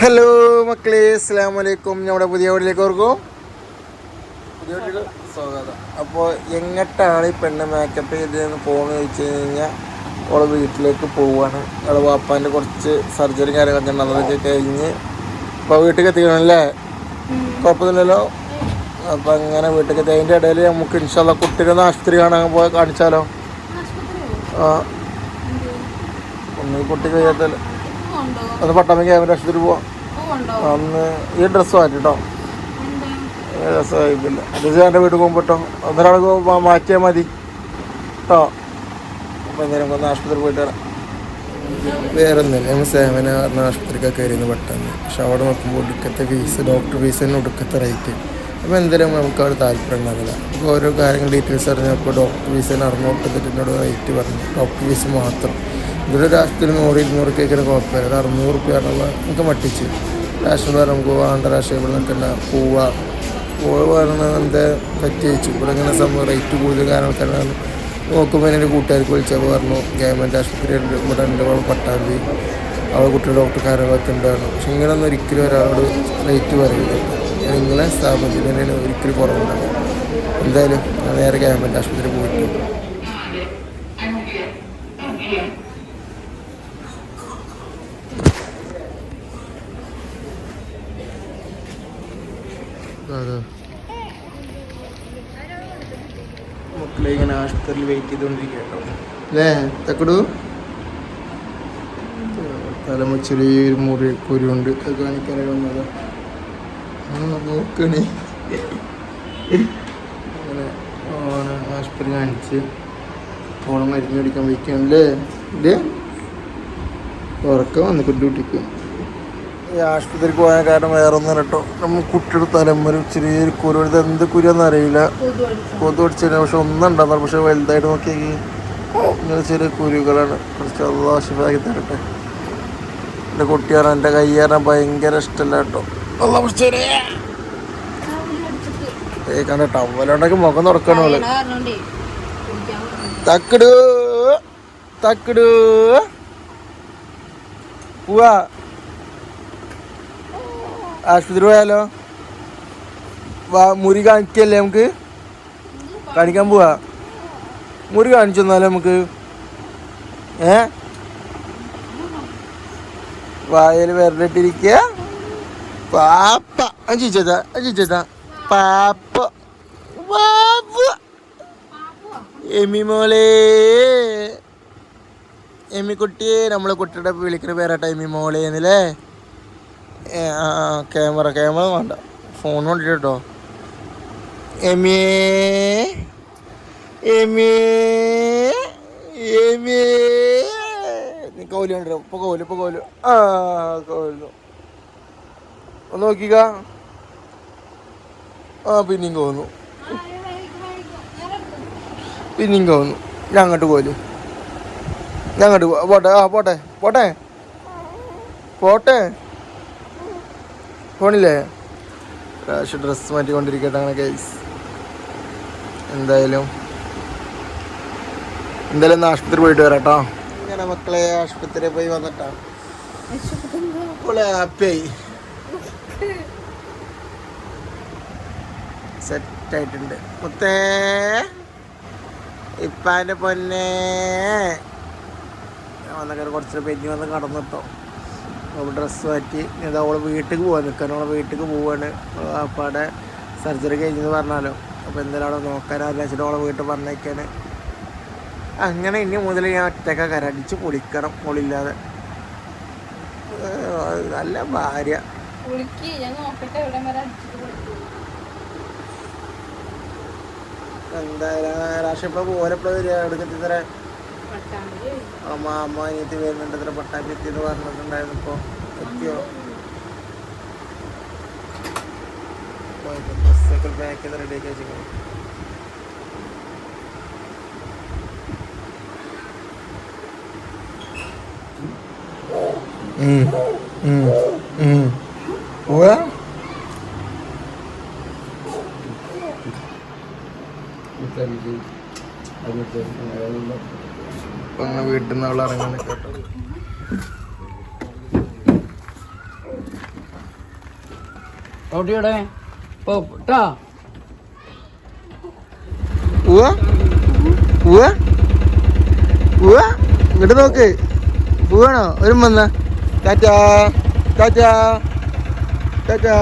Hello മക്കളെ അസ്സാം വലൈക്കും നമ്മുടെ പുതിയ വീട്ടിലേക്ക് ഓർക്കും. പുതിയ സ്വാഗതം. അപ്പോൾ എങ്ങോട്ടാണ് ഈ പെണ്ണ് മേക്കപ്പ് ചെയ്തതെന്ന് പോകുന്നത് ചോദിച്ചു കഴിഞ്ഞാൽ അവളെ വീട്ടിലേക്ക് പോവുകയാണ് അവളെ വാപ്പാന്റെ കുറച്ച് സർജറി കാര്യങ്ങളൊക്കെ ഉണ്ട്. അതൊക്കെ കഴിഞ്ഞ് ഇപ്പോൾ വീട്ടിലേക്ക് എത്തിക്കണമല്ലേ കുഴപ്പമില്ലല്ലോ അപ്പം അങ്ങനെ വീട്ടിലേക്ക് എത്തി. അതിന്റെ ഇടയിൽ നമുക്ക് ഇൻഷാല്ല കുട്ടീനെ ആശുപത്രി കാണാൻ പോയി കാണിച്ചാലോ? ആ. ഒന്നും കുട്ടി കഴിയാത്തല്ലേ ഒന്ന് പട്ടാമ്പി ക്യാമറ ആശുപത്രി പോവാം. അന്ന് ഈ ഡ്രസ്സ് മാറ്റി കേട്ടോ ഡ്രസ്സ് വായിക്കില്ല ഡ്രസ്സ് എന്റെ വീട്ടിൽ പോകുമ്പോൾ കേട്ടോ ഒന്നൊരാൾക്ക് മാറ്റിയാൽ മതി. കേട്ടോ അപ്പോൾ എന്തായാലും ഒന്ന് ആശുപത്രി പോയിട്ട് വരാം. വേറെ ഒന്നുമില്ല നമ്മൾ സേവന പറഞ്ഞ ആശുപത്രിക്കൊക്കെ കയറിയെന്ന് പെട്ടെന്ന്. പക്ഷെ അവിടെ നോക്കുമ്പോൾ ഒടുക്കത്തെ ഫീസ് ഡോക്ടർ ഫീസ് തന്നെ ഒടുക്കത്തെ റേറ്റ് അപ്പോൾ എന്തായാലും നമുക്ക് അവിടെ താല്പര്യം ഉണ്ടാകില്ല അപ്പോൾ ഓരോ കാര്യങ്ങൾ ഡീറ്റെയിൽസ് അറിഞ്ഞപ്പോൾ ഡോക്ടർ ഫീസ് തന്നെ അറുന്നൂറ്റെട്ടിനോട് റേറ്റ് പറഞ്ഞു. ഡോക്ടർ ഫീസ് മാത്രം. ഇവിടെ രാഷ്ട്രത്തിൽ നൂറ് ഇരുന്നൂറ് കേൾക്കുന്ന കുഴപ്പമില്ല. ഒരു അറുന്നൂറ് റുപ്യ ആണുള്ള നമുക്ക് മട്ടിച്ച് രാഷ്ട്രം പറഞ്ഞാൽ നമുക്ക് വേണ്ട രാഷ്ട്രീയ ഇവിടെ നിൽക്കണ്ട പോവുക. പോവുക പറഞ്ഞാൽ എന്താ പറ്റി വെച്ചു ഇവിടെ ഇങ്ങനെ സംഭവം റേറ്റ് കൂടുതൽ കാരണക്കാരാണ് നോക്കുമ്പോൾ എന്റെ കൂട്ടുകാർക്ക് വിളിച്ചപ്പോൾ പറഞ്ഞു ഗവൺമെന്റ് ആശുപത്രി ഉണ്ട് ഇവിടെ ഉണ്ട് അവൾ പട്ടാമ്പി. അവൾ കുട്ടിയുടെ ഡോക്ടർ കാര്യങ്ങളൊക്കെ ഉണ്ടായിരുന്നു പക്ഷെ ഇങ്ങനെയൊന്നും ഒരിക്കലും ഒരാളോട് റേറ്റ് പറയില്ല നിങ്ങളെ സ്ഥാപനത്തിൽ തന്നെ ഒരിക്കലും കുറവുണ്ടാകും എന്തായാലും നേരെ ഗവൺമെന്റ് ആശുപത്രി പോയിട്ടു അതെ. മക്കളെ ഇങ്ങനെ ആശുപത്രിയിൽ വെയിറ്റ് ചെയ്തുകൊണ്ടിരിക്കുക കേട്ടോ അല്ലേ തക്കടു? തലമ ചെറിയൊരു മുറി കുരുണ്ട്. അത് കാണിക്കാനായി വന്നതാ. നോക്കണേ. അങ്ങനെ ഓനെ ആശുപത്രി കാണിച്ച് ഓണം മരുന്ന് മേടിക്കാൻ വയ്ക്കാണല്ലേ ഇല്ലേ? ഉറക്കം വന്നിട്ട് കുട്ടിക്ക് ഈ ആശുപത്രിക്ക് പോകാൻ കാരണം വേറെ ഒന്നും കേട്ടോ നമ്മൾ കുട്ടിയുടെ തലമുറ ചെറിയൊരു കുരു എടുത്ത് എന്ത് കുരുന്ന് അറിയില്ല. കൊതു അടിച്ചതിന് പക്ഷെ ഒന്നും ഉണ്ടായിരുന്നു പക്ഷെ വലുതായിട്ട് നോക്കിയെങ്കിൽ ഇങ്ങനെ ചെറിയ കുരുകളാണ് കുറച്ച് അള്ളാശിഫാക്കി തരട്ടെ. എന്റെ കുട്ടിയാണ്. എന്റെ കയ്യാറാൻ ഭയങ്കര ഇഷ്ടമല്ല കേട്ടോ. ഏ കണ്ട ടവലുണ്ടെങ്കിൽ മുഖം തുറക്കണോ തക്കിടു. തക്കിടു. പോവാ. ആശുപത്രി പോയാലോ? മുറി കാണിക്കല്ലേ നമുക്ക്? കാണിക്കാൻ പോവാ. മുറി കാണിച്ചു തന്നാലോ നമുക്ക്? ഏ? വായൽ വെറുതെട്ടിരിക്കുക പാപ്പ. അഞ്ചിച്ചതാ അഞ്ചിച്ചതാ പാപ്പ. പാപ്പ എമി മോളെ. എമി കുട്ടിയെ നമ്മളെ കുട്ടിയുടെ വിളിക്കുന്ന പേരാട്ടോ എമി മോളെ എന്നല്ലേ ക്യാമറ ക്യാമറ വേണ്ട. ഫോൺ കൊണ്ടിട്ട് കേട്ടോ. എമിയേ എമിയേ എമിയേ. നീ കോലി കണ്ടോ ഇപ്പൊ കോലു ഇപ്പൊ കോലു. ആ കോലു. ഒന്ന് നോക്കിക്ക. ആ പിന്നെയും കോന്നു. പിന്നെയും കോന്നു. ഞാൻ അങ്ങോട്ട് കോലു ഞാൻ അങ്ങോട്ട് പോട്ടെ ആ പോട്ടെ പോട്ടെ. പോട്ടെ. പോണില്ലേ പ്രാവശ്യം ഡ്രസ്സ് മാറ്റിക്കൊണ്ടിരിക്കട്ടെ അങ്ങനെ കേസ് എന്തായാലും. എന്തായാലും ഒന്ന് ആശുപത്രി പോയിട്ട് വരാട്ടോ. ഇങ്ങനെ മക്കളെ ആശുപത്രി പോയി വന്നിട്ടാ. ഹാപ്പിയായി സെറ്റായിട്ടുണ്ട്. മുത്തേ. ഇപ്പാന്റെ പൊന്നേ. വന്നൊക്കെ കുറച്ച് പെഞ്ഞ് വന്ന് കടന്നിട്ടോ അവൾ ഡ്രസ്സ് മാറ്റി. ഇതാ അവൾ വീട്ടിൽ പോകാൻ നിൽക്കാൻ അവളെ വീട്ടിൽ പോവാണ്. അപ്പാടെ സർജറി കഴിഞ്ഞെന്ന് പറഞ്ഞാലോ. അപ്പോൾ എന്തായാലും അവിടെ നോക്കാനാവില്ല. വെച്ചിട്ട് അവളെ വീട്ടിൽ പറഞ്ഞേക്കാണ് അങ്ങനെ ഇനി മുതൽ ഞാൻ ഒറ്റക്ക കരടിച്ച് പൊളിക്കണം പൊളില്ലാതെ ഏഹ് നല്ല ഭാര്യ. എന്തായാലും രാഷ്ട്രീയ വരിക എടുക്കത്തി തരാൻ പട്ടാമ്പി അമ്മ അമ്മ അനിയത്തി വരുന്നുണ്ട്. ഇത്ര പട്ടാമ്പി എത്തി എന്ന് പറഞ്ഞിട്ടുണ്ടായിരുന്നു ഇപ്പോൾ എത്തിയോ? ഡ്രസ്സൊക്കെ പാക്ക് ചെയ്ത് റെഡിയാക്കി വെച്ചിരിക്കുന്നു. പോവാ? അങ്ങനെ വീട്ടിൽ നിന്ന് അവൾ ഇറങ്ങി കേട്ടോ. റോട്ടിയുടെ പോട്ടാ ഇങ്ങോട്ട് നോക്ക്. പോവാണോ ഒരു വന്ന. ടാറ്റാ. ടാറ്റാ. ടാറ്റാ.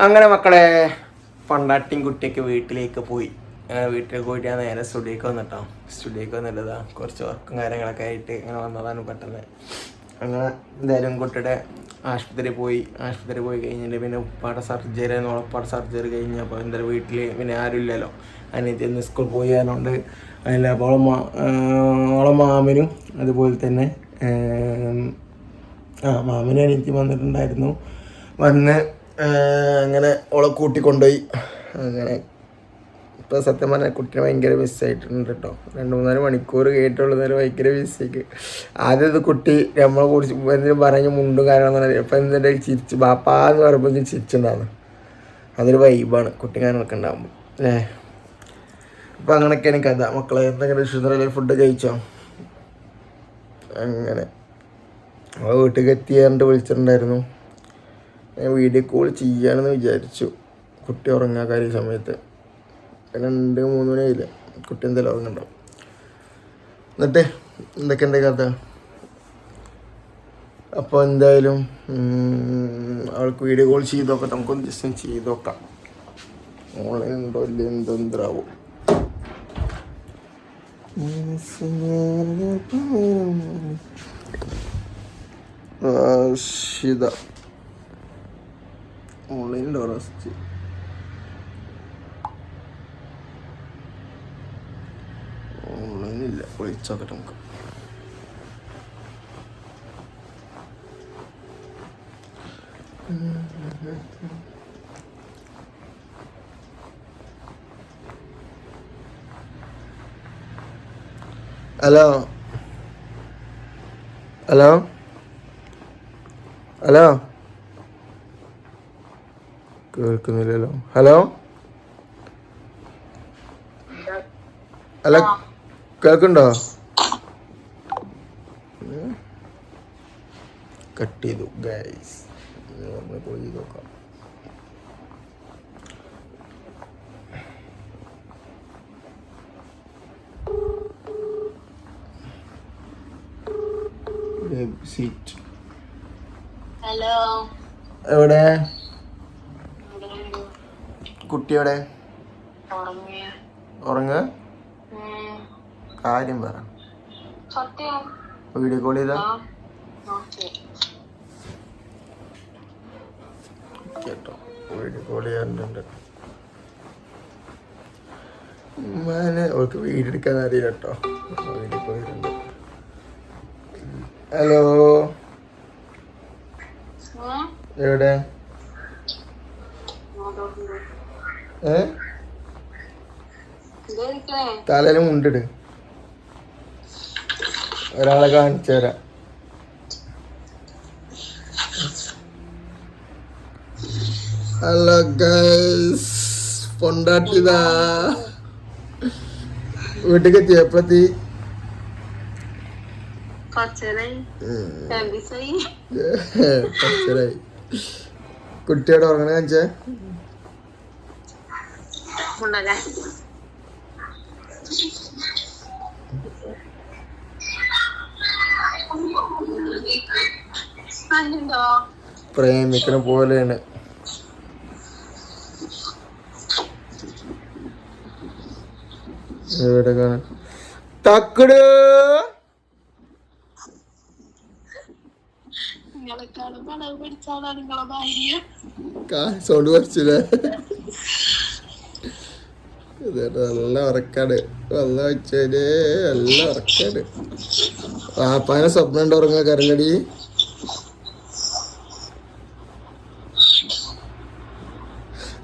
അങ്ങനെ മക്കളെ പണ്ടാട്ടിയും കുട്ടിയൊക്കെ വീട്ടിലേക്ക് പോയി. വീട്ടിലേക്ക് പോയിട്ട് ഞാൻ നേരെ സ്റ്റുഡിയോക്ക് വന്നിട്ടോ. സ്റ്റുഡിയോക്ക് വന്നിട്ടതാ കുറച്ച് വർക്കും കാര്യങ്ങളൊക്കെ ആയിട്ട് ഇങ്ങനെ വന്നതാണ് പെട്ടെന്ന്. അങ്ങനെ എന്തായാലും കുട്ടിയുടെ ആശുപത്രി പോയി. ആശുപത്രി പോയി കഴിഞ്ഞിട്ട് പിന്നെ ഉപ്പാടെ സർജറി ഉളപ്പാട സർജറി കഴിഞ്ഞ് അപ്പോൾ എന്തായാലും വീട്ടിൽ പിന്നെ ആരുമില്ലല്ലോ അനിയത്തി ഒന്ന് സ്കൂൾ പോയി ആയതുകൊണ്ട് അതിൽ അപ്പോൾ ഓളം മാമനും അതുപോലെ തന്നെ ആ മാമനും അനിയത്തി വന്നിട്ടുണ്ടായിരുന്നു. വന്ന് അങ്ങനെ ഓളെ കൂട്ടിക്കൊണ്ടുപോയി. അങ്ങനെ ഇപ്പോൾ സത്യം പറഞ്ഞാൽ കുട്ടിനെ ഭയങ്കര മിസ്സായിട്ടുണ്ട് കേട്ടോ രണ്ട് മൂന്നാൽ മണിക്കൂർ കേട്ടുള്ളത് ഭയങ്കര മിസ്സേക്ക് ആദ്യം ഇത് കുട്ടി നമ്മളെ കുറിച്ച് എന്തെങ്കിലും പറഞ്ഞ് മുണ്ടും കാര്യങ്ങളൊന്നും ഇപ്പം എന്തിന്റെ ചിരിച്ച് ബാപ്പാ എന്ന് പറയുമ്പോൾ ചിരിച്ചുണ്ടാകുന്നു അതൊരു വൈബാണ് കുട്ടി കാര്യങ്ങളൊക്കെ ഉണ്ടാകുമ്പോൾ അല്ലേ അപ്പം അങ്ങനെയൊക്കെയാണ് കഥ. മക്കളെ എന്തെങ്കിലും ഇഷ്ടം ഫുഡ് കഴിച്ചോ? അങ്ങനെ. വീട്ടിലേക്ക് എത്തിയാണ്ട് വിളിച്ചിട്ടുണ്ടായിരുന്നു. ഞാൻ വീഡിയോ കോൾ ചെയ്യാമെന്ന് വിചാരിച്ചു. കുട്ടി ഉറങ്ങാൻ കാര്യം സമയത്ത്. രണ്ട് മൂന്ന് മണിയായില്ല? കുട്ടി എന്തായാലും ഉറങ്ങണ്ടാവും എന്നിട്ട് എന്തൊക്കെയുണ്ട് കഥ? അപ്പോൾ എന്തായാലും അവൾക്ക് വീഡിയോ കോൾ ചെയ്ത് നോക്കാം നമുക്കൊന്ന് ജസ്റ്റ് ചെയ്ത് നോക്കാം. ഓൺലൈൻ ഉണ്ടോ ഇല്ല? എന്തെന്താവും ഷിത. ഓൺലൈനിൽ റെസ്റ്റ് ഓൺലൈനില്ല വിളിച്ചോക്കട്ടെ നമുക്ക്. ഹലോ. ഹലോ. ഹലോ. കേൾക്കുന്നില്ലല്ലോ. ഹലോ? അല്ല കേൾക്കുന്നുണ്ടോ? കട്ട് ചെയ്തു ഗൈസ് നമ്മൾ പോയി നോക്കാം. സീറ്റ് ഹലോ എവിടെ? കുട്ടി എവിടെ ഉറങ്ങ. കാര്യം പറ. വീഡിയോ കോൾ ചെയ്താ? കേട്ടോ. വീഡിയോ കോൾ ചെയ്യാറുണ്ട്. ഉമ്മാനെ അവൾക്ക് വീടെടുക്കാൻ അറിയില്ല കേട്ടോ. വീഡിയോ പോയിട്ടുണ്ട് ഹലോ. എവിടെ? ഏ? തലയിൽ മുണ്ടിട്. ഒരാളെ കാണിച്ചു തരാം. ഹലോ ഗൈസ് പൊണ്ടാട്ടിതാ. വീട്ടിലേക്ക് എത്തി എപ്പത്തി കുട്ടിയോട് ഉറങ്ങണ കാണിച്ചേ? പ്രേമിക്കണ പോലെയാണ്. എവിടെ കാണാൻ? തക്കട്! സൗണ്ട് കുറച്ചില്ലേ? നല്ല ഉറക്കാണ് വന്ന വെച്ചാൽ നല്ല ഉറക്കാണ് പാപ്പാനെ സ്വപ്നം ഉണ്ട് ഉറങ്ങാ കരങ്ങടി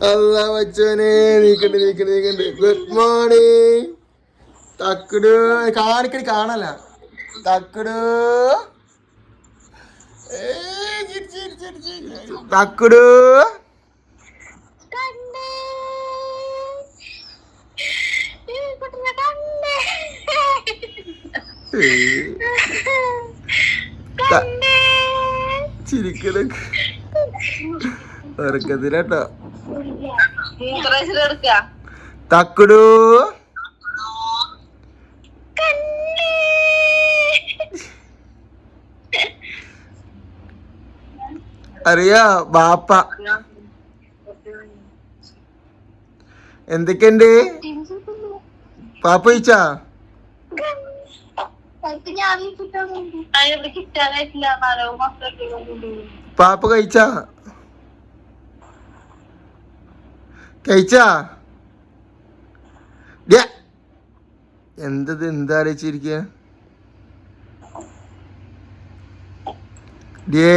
അല്ല വച്ചോനെ നീക്കണ്ട് നീക്കണ്ട് നീക്കണ്ട്. Good morning തക്കട്. കാണിക്കടി കാണല തക്കട്. തക്കട്. ചിരിക്കലൊക്കെ ഇറക്കത്തിലട്ടോ തക്കുടു. അറിയാ ബാപ്പ എന്തൊക്കെയുണ്ട്? പാപ്പ ചോദിച്ചാ? പാപ്പ കഴിച്ചാ? കഴിച്ചാ. എന്തത് എന്താ ആലോചിച്ചിരിക്ക ഡേ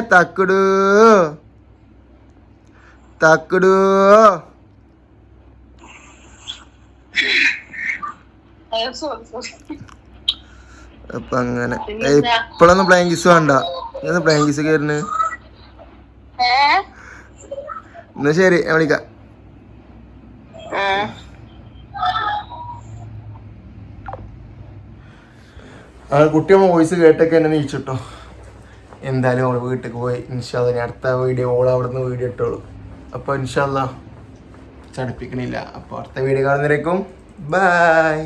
തക്കുടു. തക്കുടു. അപ്പൊ അങ്ങനെ. ഇപ്പഴൊന്നും പ്ലാങ്കിസ് കിസ് വേണ്ട. ഇന്ന് പ്ലാങ്കിസ് കിസ് കയറുന്നു എന്നാ ശരി ഞാൻ വിളിക്കാം. ആ. കുട്ടിയമ്മ വോയിസ് കേട്ടൊക്കെ എന്നെ നീച്ചിട്ടോ. എന്തായാലും അവൾ വീട്ടിൽ പോയി. ഇൻഷാല്ല ഞാൻ അടുത്ത വീഡിയോ ഓൾ അവിടെ നിന്ന് വീഡിയോ ഇട്ടോളൂ. അപ്പോൾ ഇൻഷാല്ല ചടിപ്പിക്കണില്ല. അപ്പോൾ അടുത്ത വീഡിയോ കാണുന്നവരേക്കും ബൈ